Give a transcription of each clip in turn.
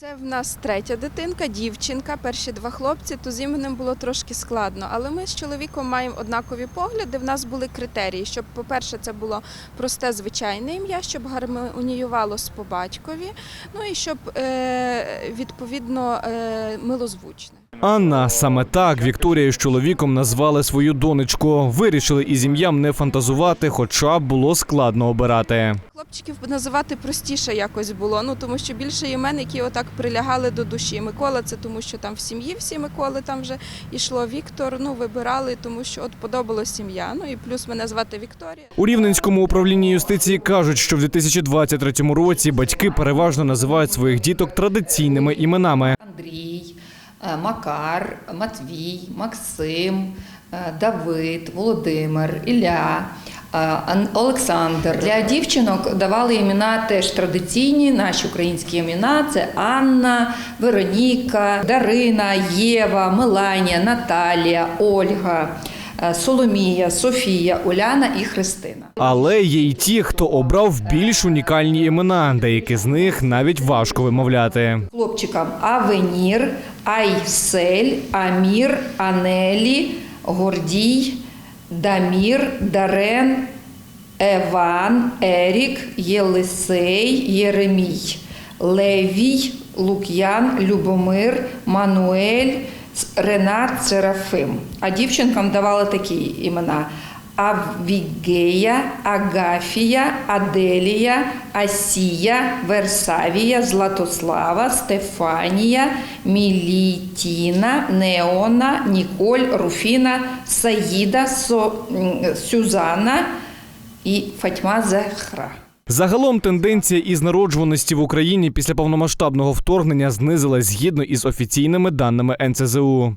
Це в нас третя дитинка, дівчинка, перші два хлопці, то з іменем було трошки складно. Але ми з чоловіком маємо однакові погляди. В нас були критерії, щоб, по-перше, це було просте звичайне ім'я, щоб гармоніювалося по батькові, ну і щоб е, відповідно е, милозвучне. Анна саме так Вікторія з чоловіком назвали свою донечку. Вирішили із ім'ям не фантазувати, хоча було складно обирати. Хлопчиків називати простіше якось було, ну тому що більше імен, які отак прилягали до душі. Микола це тому, що там в сім'ї всі Миколи там вже йшло. Віктор, ну вибирали, тому що от подобалась сім'я. Ну і плюс мене звати Вікторія. У Рівненському управлінні юстиції кажуть, що в 2023 році батьки переважно називають своїх діток традиційними іменами. Андрій, е, Макар, Матвій, Максим, е, Давид, Володимир, Ілля. Ан- Олександр для дівчинок давали імена теж традиційні, наші українські імена. Це Анна, Вероніка, Дарина, Єва, Меланія, Наталія, Ольга, е, Соломія, Софія, Уляна і Христина. Але є й ті, хто обрав більш унікальні імена. Деякі з них навіть важко вимовляти. хлопчикам Авенір, Айсель, Амір, Анелі, Гордій, Дамір, Дарен, Еван, Ерік, Єлисей, Єремій, Левій, Лук'ян, Любомир, Мануель, Ренат, Серафим. А дівчинкам давали такі імена. Авігея, Агафія, Аделія, Асія, Версавія, Златослава, Стефанія, Мілітіна, Неона, Ніколь, Руфіна, Саїда, Со, м, Сюзанна і Фатьма Захра. Загалом тенденція із народжуваності в Україні після повномасштабного вторгнення знизилась згідно із офіційними даними НЦЗУ.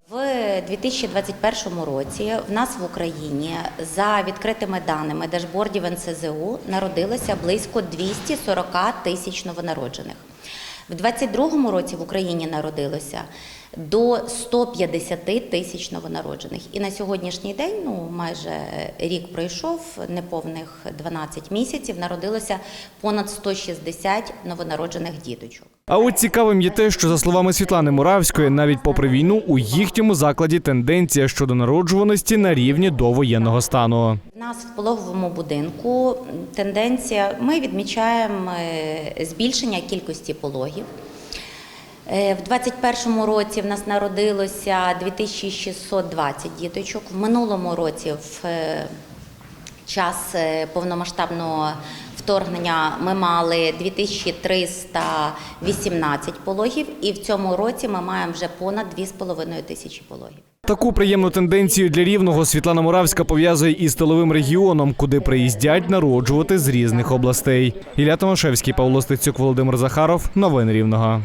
В 2021 році в нас в Україні за відкритими даними дашбордів НСЗУ народилося близько 240 тисяч новонароджених. В 2022 році в Україні народилося до 150 тисяч новонароджених. І на сьогоднішній день, ну майже рік пройшов, неповних 12 місяців, народилося понад 160 новонароджених діточок. А от цікавим є те, що за словами Світлани Муравської, навіть попри війну, у їхньому закладі тенденція щодо народжуваності на рівні довоєнного стану. Нас в пологовому будинку тенденція. Ми відмічаємо е, збільшення кількості пологів. Е, В 2021 році в нас народилося 2620 діточок. В минулому році, в е, час повномасштабного вторгнення, ми мали 2318 пологів, і в цьому році ми маємо вже понад 2,5 тисячі пологів. Таку приємну тенденцію для рівного Світлана Муравська пов'язує із тиловим регіоном, куди приїздять народжувати з різних областей. Ілля Томашевський, Павло Стецюк, Володимир Захаров. Новини Рівного.